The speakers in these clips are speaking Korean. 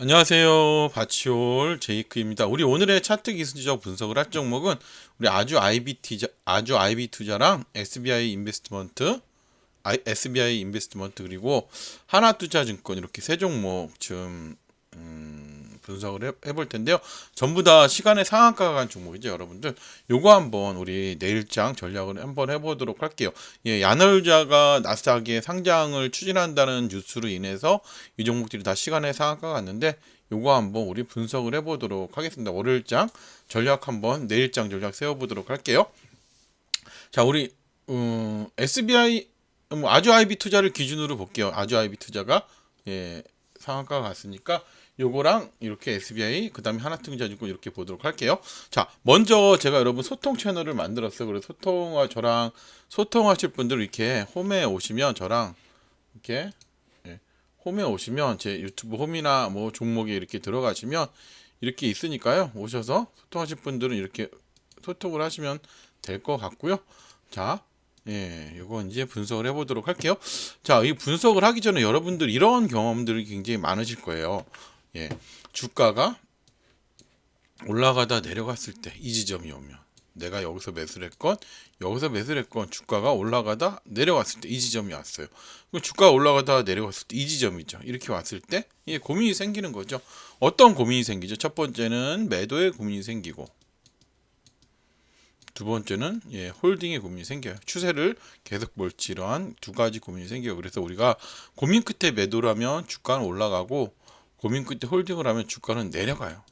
안녕하세요. 바치올 제이크입니다. 우리 오늘의 차트 기술적 분석을 할 종목은 우리 아주 IB 투자, 아주 IB 투자랑 SBI 인베스트먼트, SBI 인베스트먼트 그리고 하나투자증권 이렇게 세 종목 좀 음, 분석을 해, 해볼 텐데요. 전부 다 시간의 상한가가 간 종목이죠, 여러분들. 요거 한번 우리 내일장 전략을 한번 해보도록 할게요. 예, 야널자가 나스닥에 상장을 추진한다는 뉴스로 인해서 이 종목들이 다 시간의 상한가가 갔는데 요거 한번 우리 분석을 해보도록 하겠습니다. 월요일장 전략 한번 내일장 전략 세워보도록 할게요. 자, 우리 음, SBI 뭐 아주 IB 투자를 기준으로 볼게요. 아주 IB 투자가 예, 상한가가 갔으니까 요거랑 이렇게 SBI 그 다음에 하나투자증권 이렇게 보도록 할게요. 자, 먼저 제가 여러분 소통 채널을 만들었어요. 그래서 소통과 저랑 소통하실 분들 이렇게 홈에 오시면 저랑 이렇게 예, 홈에 오시면 제 유튜브 홈이나 뭐 종목에 이렇게 들어가시면 이렇게 있으니까요. 오셔서 소통하실 분들은 이렇게 소통을 하시면 될 것 같고요. 자, 예, 요거 이제 분석을 해보도록 할게요. 자, 이 분석을 하기 전에 여러분들 이런 경험들이 굉장히 많으실 거예요. 예, 주가가 올라가다 내려갔을 때 이 지점이 오면 내가 여기서 매수를 했건 여기서 매수를 했건 주가가 올라가다 내려갔을 때 이 지점이 왔어요. 그럼 주가가 올라가다 내려갔을 때 이 지점이죠. 이렇게 왔을 때 예, 고민이 생기는 거죠. 어떤 고민이 생기죠? 첫 번째는 매도의 고민이 생기고 두 번째는 예, 홀딩의 고민이 생겨요. 추세를 계속 볼지 이러한 두 가지 고민이 생겨요. 그래서 우리가 고민 끝에 매도를 하면 주가는 올라가고 고민 끝에 홀딩을 하면 주가는 내려가요.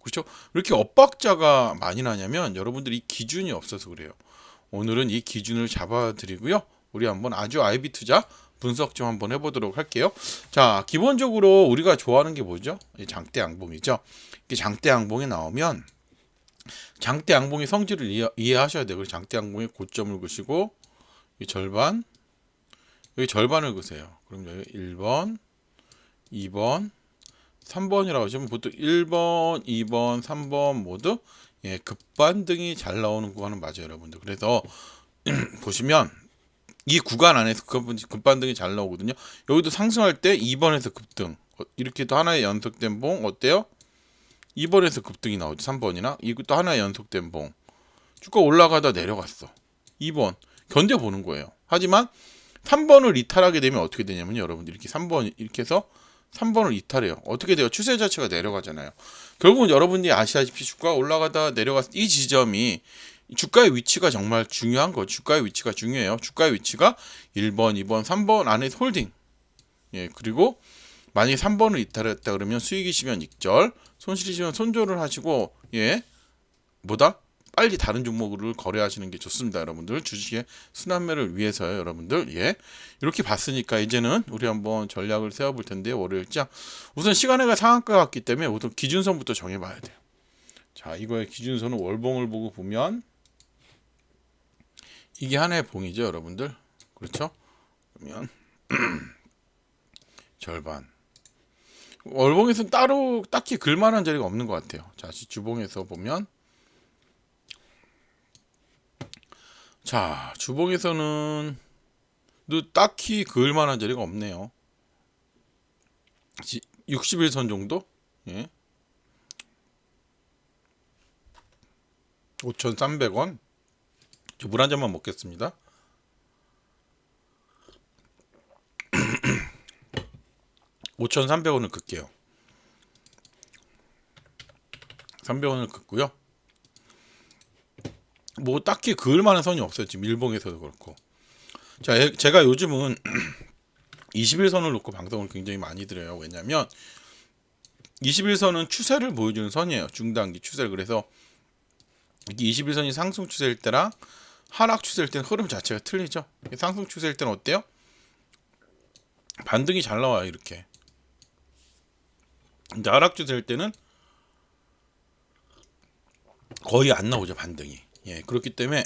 그렇죠? 왜 이렇게 엇박자가 많이 나냐면 여러분들이 기준이 없어서 그래요. 오늘은 이 기준을 잡아드리고요. 우리 한번 아주 IB 투자 분석 좀 한번 해보도록 할게요. 자, 기본적으로 우리가 좋아하는 게 뭐죠? 이 장대 양봉이죠. 장대 양봉이 나오면 장대 양봉의 성질을 이해, 이해하셔야 돼요. 장대 양봉의 고점을 그시고 이 절반 여기 절반을 그세요. 그럼 여기 1번, 2번, 3번이라고 하시면 보통 1번, 2번, 3번 모두 예, 급반등이 잘 나오는 구간은 맞아요, 여러분들. 그래서 보시면 이 구간 안에서 급- 급반등이 잘 나오거든요. 여기도 상승할 때 2번에서 급등. 어, 이렇게 또 하나의 연속된 봉 어때요? 2번에서 급등이 나오죠. 3번이나 이것도 하나의 연속된 봉. 주가 올라가다 내려갔어. 2번 견뎌 보는 거예요. 하지만 3번을 이탈하게 되면 어떻게 되냐면 여러분들 이렇게 3번 이렇게 해서 3번을 이탈해요. 어떻게 돼요? 추세 자체가 내려가잖아요. 결국은 여러분이 아시다시피 주가 올라가다 내려갔을 때이 지점이 주가의 위치가 정말 중요한 거. 주가의 위치가 중요해요. 주가의 위치가 1번, 2번, 3번 안에 홀딩. 예, 그리고 만약에 3번을 이탈했다 그러면 수익이시면 익절, 손실이시면 손절을 하시고 예. 뭐다? 빨리 다른 종목을 거래하시는 게 좋습니다, 여러분들. 주식의 순환매를 위해서요, 여러분들. 예. 이렇게 봤으니까 이제는 우리 한번 전략을 세워볼 텐데요, 월요일장. 우선 시간에가 상한가 같기 때문에 우선 기준선부터 정해봐야 돼요. 자, 이거의 기준선은 월봉을 보고 보면 이게 하나의 봉이죠, 여러분들. 그렇죠? 그러면 절반. 월봉에서는 따로 딱히 글만한 자리가 없는 것 같아요. 자, 주봉에서 보면 자, 주봉에서는 또 딱히 그을 만한 자리가 없네요. 61선 정도? 예. 5,300원. 물한 잔만 먹겠습니다. (5,300원을) 긋게요 (300원을) 긋고요 뭐 딱히 그을 만한 선이 없어요. 지금 일봉에서도 그렇고. 자, 예- 제가 요즘은 21선을 놓고 방송을 굉장히 많이 드려요. 왜냐면 21선은 추세를 보여주는 선이에요. 중단기 추세를. 그래서 이게 21선이 상승 추세일 때랑 하락 추세일 때는 흐름 자체가 틀리죠. 상승 추세일 때는 어때요? 반등이 잘 나와요. 이렇게. 근데 하락 추세일 때는 거의 안 나오죠. 반등이. 예, 그렇기 때문에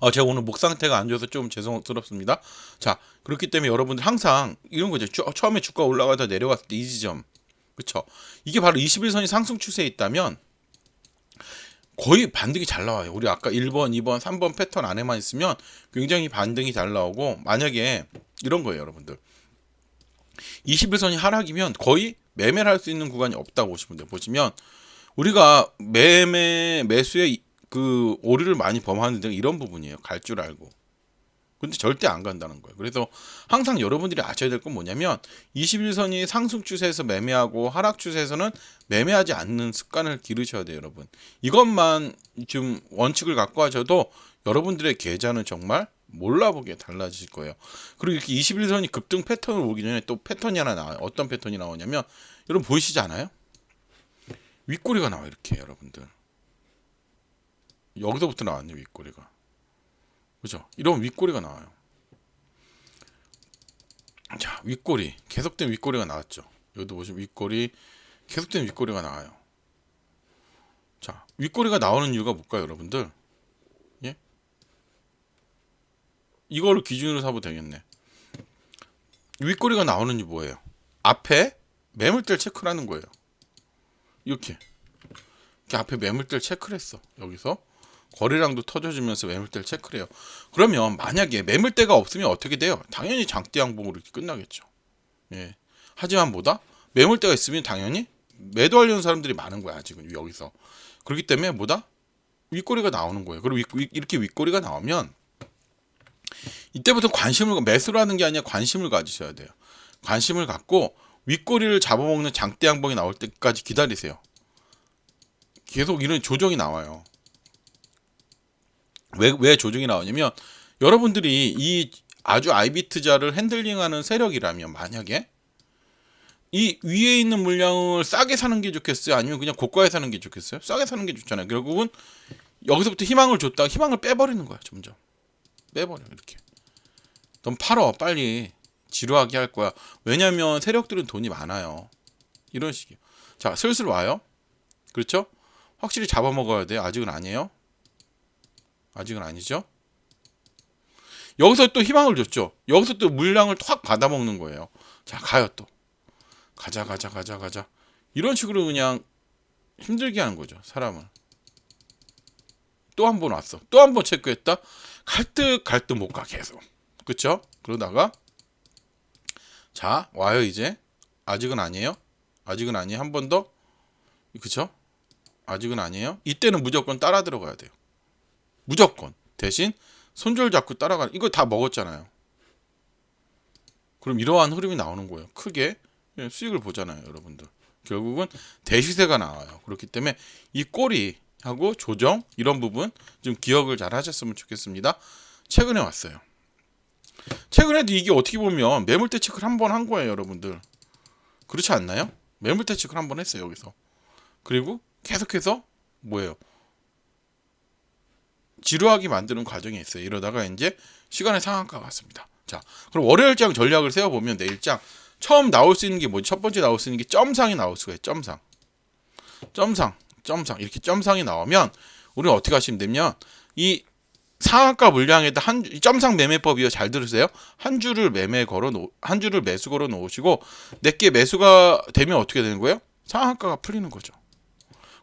어, 제가 오늘 목 상태가 안 좋아서 좀 죄송스럽습니다. 자, 그렇기 때문에 여러분들 항상 이런 거죠. 처, 처음에 주가 올라가다 내려갔을 때 이 지점, 그렇죠? 이게 바로 21선이 상승 추세에 있다면 거의 반등이 잘 나와요. 우리 아까 1번, 2번, 3번 패턴 안에만 있으면 굉장히 반등이 잘 나오고 만약에 이런 거예요, 여러분들. 21선이 하락이면 거의 매매를 할 수 있는 구간이 없다고 보시면 돼요. 보시면 우리가 매매 매수에 이- 그 오류를 많이 범하는 데가 이런 부분이에요. 갈 줄 알고. 근데 절대 안 간다는 거예요. 그래서 항상 여러분들이 아셔야 될 건 뭐냐면 21선이 상승 추세에서 매매하고 하락 추세에서는 매매하지 않는 습관을 기르셔야 돼요, 여러분. 이것만 좀 원칙을 갖고 하셔도 여러분들의 계좌는 정말 몰라보게 달라질 거예요. 그리고 이렇게 21선이 급등 패턴을 오기 전에 또 패턴이 하나 나와요. 어떤 패턴이 나오냐면 여러분 보이시지 않아요? 윗꼬리가 나와요, 이렇게 여러분들. 여기서부터 나왔네, 윗꼬리가. 그죠? 이런 윗꼬리가 나와요. 자, 윗꼬리. 계속된 윗꼬리가 나왔죠. 여기도 보시면 윗꼬리, 계속된 윗꼬리가 나와요. 자, 윗꼬리가 나오는 이유가 뭘까요, 여러분들? 예? 이거를 기준으로 삼으면 되겠네. 윗꼬리가 나오는 이유 뭐예요? 앞에 매물대를 체크를 하는 거예요. 이렇게. 이렇게 앞에 매물대를 체크를 했어. 여기서. 거래량도 터져주면서 매물대를 체크를 해요. 그러면 만약에 매물대가 없으면 어떻게 돼요? 당연히 장대 양봉으로 이렇게 끝나겠죠. 예. 하지만 뭐다? 매물대가 있으면 당연히 매도하려는 사람들이 많은 거야, 지금 여기서. 그렇기 때문에 뭐다? 윗꼬리가 나오는 거예요. 그리고 이렇게 윗꼬리가 나오면 이때부터 관심을 매수를 하는 게 아니라 관심을 가지셔야 돼요. 관심을 갖고 윗꼬리를 잡아먹는 장대 양봉이 나올 때까지 기다리세요. 계속 이런 조정이 나와요. 왜, 왜 조정이 나오냐면 여러분들이 이 아주 아이비트자를 핸들링하는 세력이라면 만약에 이 위에 있는 물량을 싸게 사는 게 좋겠어요? 아니면 그냥 고가에 사는 게 좋겠어요? 싸게 사는 게 좋잖아요. 결국은 여기서부터 희망을 줬다가 희망을 빼버리는 거야, 점점. 빼버려, 이렇게. 넌 팔어, 빨리. 지루하게 할 거야. 왜냐면 세력들은 돈이 많아요. 이런 식이에요. 자, 슬슬 와요. 그렇죠? 확실히 잡아먹어야 돼요. 아직은 아니에요. 아직은 아니죠. 여기서 또 희망을 줬죠. 여기서 또 물량을 확 받아먹는 거예요. 자, 가요 또. 가자, 가자, 가자, 가자. 이런 식으로 그냥 힘들게 하는 거죠. 사람을. 또 한 번 왔어. 또 한 번 체크했다. 갈듯 갈듯 못 가 계속. 그쵸? 그러다가 자 와요 이제. 아직은 아니에요. 아직은 아니에요. 한 번 더. 그쵸? 아직은 아니에요. 이때는 무조건 따라 들어가야 돼요. 무조건. 대신 손절 잡고 따라가. 이거 다 먹었잖아요. 그럼 이러한 흐름이 나오는 거예요. 크게 예, 수익을 보잖아요, 여러분들. 결국은 대시세가 나와요. 그렇기 때문에 이 꼬리 하고 조정 이런 부분 좀 기억을 잘 하셨으면 좋겠습니다. 최근에 왔어요. 최근에도 이게 어떻게 보면 매물대 체크를 한번 한 거예요, 여러분들. 그렇지 않나요? 매물대 체크를 한번 했어요, 여기서. 그리고 계속해서 뭐예요? 지루하게 만드는 과정이 있어요. 이러다가 이제 시간의 상한가가 왔습니다. 자, 그럼 월요일장 전략을 세워보면 내일장 처음 나올 수 있는 게 뭐지? 첫 번째 나올 수 있는 게 점상이 나올 수가 있어요. 점상. 점상, 점상. 이렇게 점상이 나오면 우리는 어떻게 하시면 되면 이 상한가 물량에다 한이 점상 매매법이요. 잘 들으세요. 한 주를 매매 걸어 놓, 한 주를 매수 걸어 놓으시고 내게 매수가 되면 어떻게 되는 거예요? 상한가가 풀리는 거죠.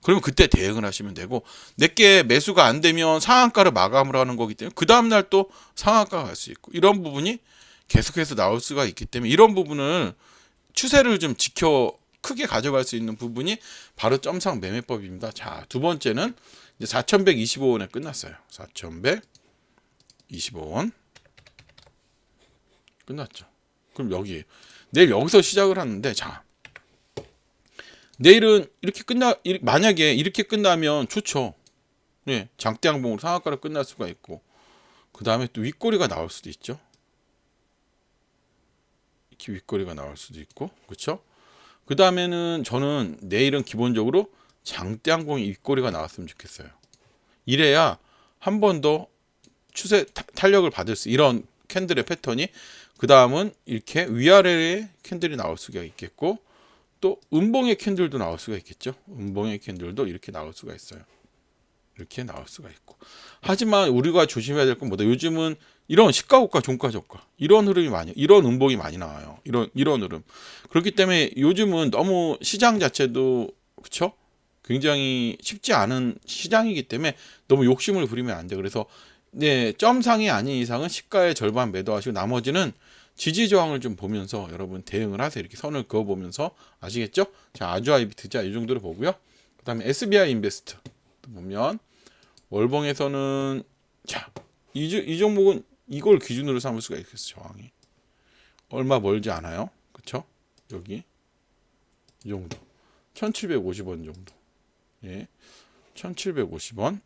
그러면 그때 대응을 하시면 되고 내게 매수가 안 되면 상한가를 마감을 하는 거기 때문에 그 다음 날 또 상한가가 갈 수 있고 이런 부분이 계속해서 나올 수가 있기 때문에 이런 부분을 추세를 좀 지켜 크게 가져갈 수 있는 부분이 바로 점상 매매법입니다. 자, 두 번째는 이제 4,125원에 끝났어요. 4,125원 끝났죠. 그럼 여기 내일 여기서 시작을 하는데 자 내일은 이렇게 끝나 이- 만약에 이렇게 끝나면 좋죠. 예, 장대 양봉으로 상한가로 끝날 수가 있고 그 다음에 또 윗꼬리가 나올 수도 있죠. 이렇게 윗꼬리가 나올 수도 있고 그렇죠. 그 다음에는 저는 내일은 기본적으로 장대 양봉 윗꼬리가 나왔으면 좋겠어요. 이래야 한 번 더 추세 타- 탄력을 받을 수 이런 캔들의 패턴이 그 다음은 이렇게 위아래의 캔들이 나올 수가 있겠고 또 음봉의 캔들도 나올 수가 있겠죠. 음봉의 캔들도 이렇게 나올 수가 있어요. 이렇게 나올 수가 있고. 하지만 우리가 조심해야 될 건 뭐다? 요즘은 이런 시가고가, 종가저가 이런 흐름이 많이, 이런 음봉이 많이 나와요. 이런 이런 흐름. 그렇기 때문에 요즘은 너무 시장 자체도 그렇죠? 굉장히 쉽지 않은 시장이기 때문에 너무 욕심을 부리면 안 돼. 그래서 네 점상이 아닌 이상은 시가의 절반 매도하시고 나머지는 지지 저항을 좀 보면서 여러분 대응을 하세요. 이렇게 선을 그어 보면서 아시겠죠? 자, 아주 아이비트자 이 정도로 보고요. 그다음에 SBI 인베스트 보면 월봉에서는 자, 이, 주- 이 종목은 이걸 기준으로 삼을 수가 있겠어요. 저항이. 얼마 멀지 않아요. 그렇죠? 여기 이 정도. 1750원 정도. 예. 1750원.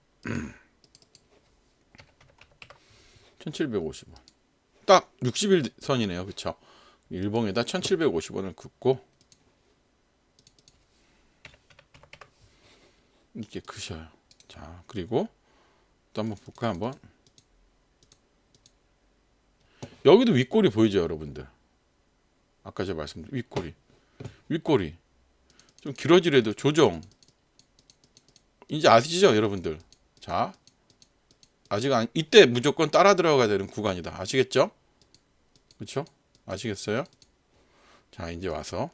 1750원. 딱 60일 선이네요. 그쵸? 일봉에다 1750원을 긋고 이렇게 크셔요. 자, 그리고 또 한번 볼까 한번. 여기도 윗골이 보이죠, 여러분들. 아까 제가 말씀드린 윗골이. 윗골이 좀 길어지래도 조정. 이제 아시죠, 여러분들? 자, 아직 안, 이때 무조건 따라 들어가야 되는 구간이다. 아시겠죠? 그렇죠? 아시겠어요? 자, 이제 와서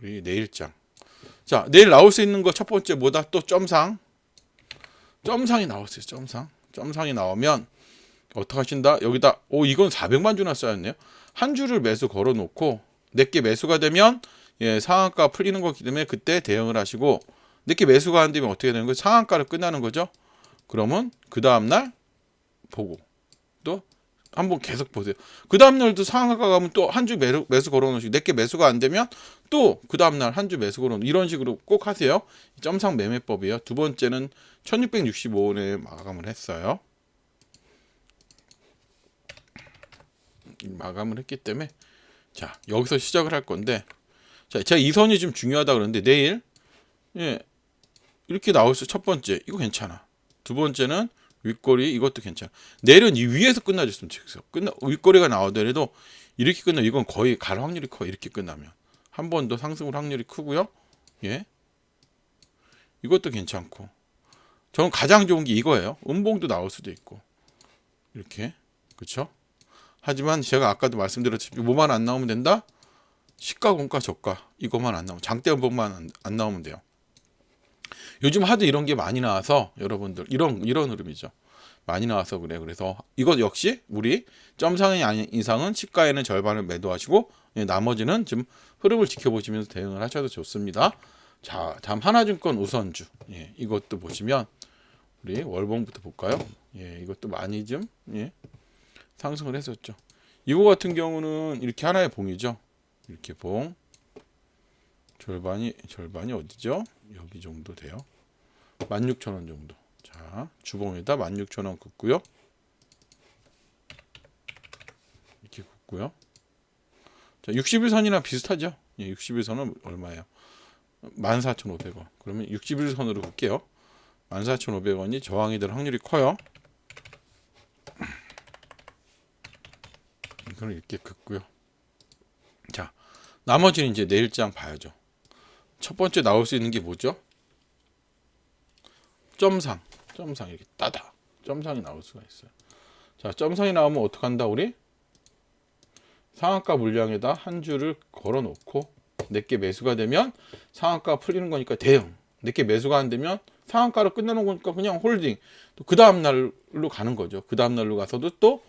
우리 내일장. 자, 내일 나올 수 있는 거 첫 번째 뭐다? 또 점상. 점상이 나올 수 있어요. 점상. 점상이 나오면 어떻게 하신다? 여기다 오 이건 400만 주나 쌓였네요. 한 주를 매수 걸어 놓고 내게 매수가 되면 예, 상한가 풀리는 거기 때문에 그때 대응을 하시고 내게 매수가 안 되면 어떻게 되는 거예요? 상한가를 끝나는 거죠. 그러면 그 다음 날 보고 또 한번 계속 보세요. 그 다음 날도 상한가 가면 또 한 주 매수, 매수 걸어 놓으시고 내게 매수가 안 되면 또 그 다음 날 한 주 매수 걸어 놓 이런 식으로 꼭 하세요. 점상 매매법이에요. 두 번째는 1665원에 마감을 했어요. 마감을 했기 때문에 자 여기서 시작을 할 건데 자 제가 이 선이 좀 중요하다 그러는데 내일 예 이렇게 나올 수 첫 번째 이거 괜찮아 두 번째는 윗꼬리 이것도 괜찮아. 내일은 이 위에서 끝나줬으면 좋겠어. 끝나 윗꼬리가 나오더라도 이렇게 끝나 이건 거의 갈 확률이 커 이렇게 끝나면. 한 번 더 상승할 확률이 크고요. 예. 이것도 괜찮고. 저는 가장 좋은 게 이거예요. 음봉도 나올 수도 있고. 이렇게. 그렇죠 하지만 제가 아까도 말씀드렸듯이 뭐만 안 나오면 된다? 시가, 공가, 저가. 이것만 안 나오면 장대 음봉만 안, 안 나오면 돼요. 요즘 하도 이런 게 많이 나와서 여러분들 이런 이런 흐름이죠. 많이 나와서 그래. 그래서 이것 역시 우리 점상이 아닌 이상은 시가에는 절반을 매도하시고 예, 나머지는 지금 흐름을 지켜보시면서 대응을 하셔도 좋습니다. 자, 다음 하나증권 우선주. 예, 이것도 보시면 우리 월봉부터 볼까요? 예, 이것도 많이 좀 예, 상승을 했었죠. 이거 같은 경우는 이렇게 하나의 봉이죠. 이렇게 봉 절반이 절반이 어디죠? 여기 정도 돼요. 16,000원 정도. 자, 주봉에다 16,000원 긋고요. 이렇게 긋고요. 자, 60일선이나 비슷하죠? 예, 60일선은 얼마예요? 14,500원. 그러면 60일선으로 긋게요. 14,500원이 저항이 될 확률이 커요. 이걸 이렇게 긋고요. 자, 나머지는 이제 내일장 봐야죠. 첫 번째 나올 수 있는 게 뭐죠? 점상, 점상 이렇게 따다, 점상이 나올 수가 있어요. 자, 점상이 나오면 어떻게 한다 우리? 상한가 물량에다 한 줄을 걸어놓고 내게 매수가 되면 상한가 풀리는 거니까 대응. 내게 매수가 안 되면 상한가로 끝나는 거니까 그냥 홀딩. 또 그 다음 날로 가는 거죠. 그 다음 날로 가서도 또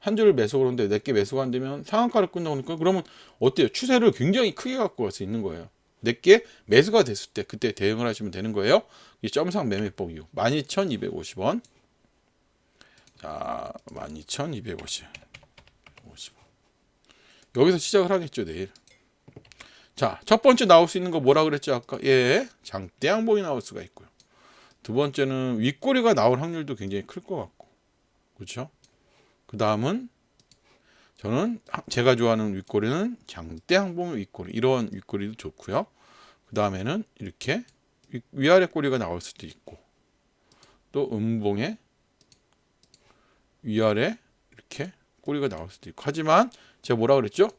한 줄을 매수 그러는데 내게 매수가 안 되면 상한가를 끝나오니까 그러면 어때요? 추세를 굉장히 크게 갖고 갈 수 있는 거예요. 내게 매수가 됐을 때 그때 대응을 하시면 되는 거예요. 이 점상 매매법이요. 12,250원. 자, 12,250. 50원. 여기서 시작을 하겠죠, 내일. 자, 첫 번째 나올 수 있는 거 뭐라 그랬죠, 아까? 예, 장대 양봉이 나올 수가 있고요. 두 번째는 윗꼬리가 나올 확률도 굉장히 클 것 같고. 그렇죠? 그 다음은 저는 하- 제가 좋아하는 윗꼬리는 장대 항봉 윗꼬리 이런 윗꼬리도 좋고요. 그 다음에는 이렇게 위- 위아래 꼬리가 나올 수도 있고 또 음봉에 위아래 이렇게 꼬리가 나올 수도 있고 하지만 제가 뭐라 그랬죠?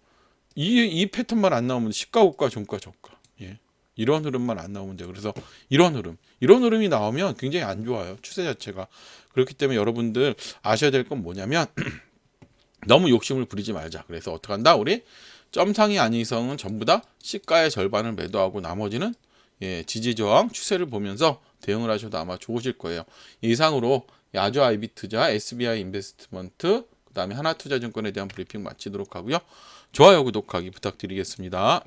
이, 이 패턴만 안 나오면 시가 고가 종가 저가 예. 이런 흐름만 안 나오면 돼요. 그래서 이런 흐름 이런 흐름이 나오면 굉장히 안 좋아요. 추세 자체가 그렇기 때문에 여러분들 아셔야 될 건 뭐냐면 너무 욕심을 부리지 말자. 그래서 어떻게 한다? 우리 아닌 이상은 전부 다 시가의 절반을 매도하고 나머지는 예, 지지 저항 추세를 보면서 대응을 하셔도 아마 좋으실 거예요. 이상으로 야주 아이비 투자, SBI 인베스트먼트, 그다음에 하나투자증권에 대한 브리핑 마치도록 하고요. 좋아요, 구독하기 부탁드리겠습니다.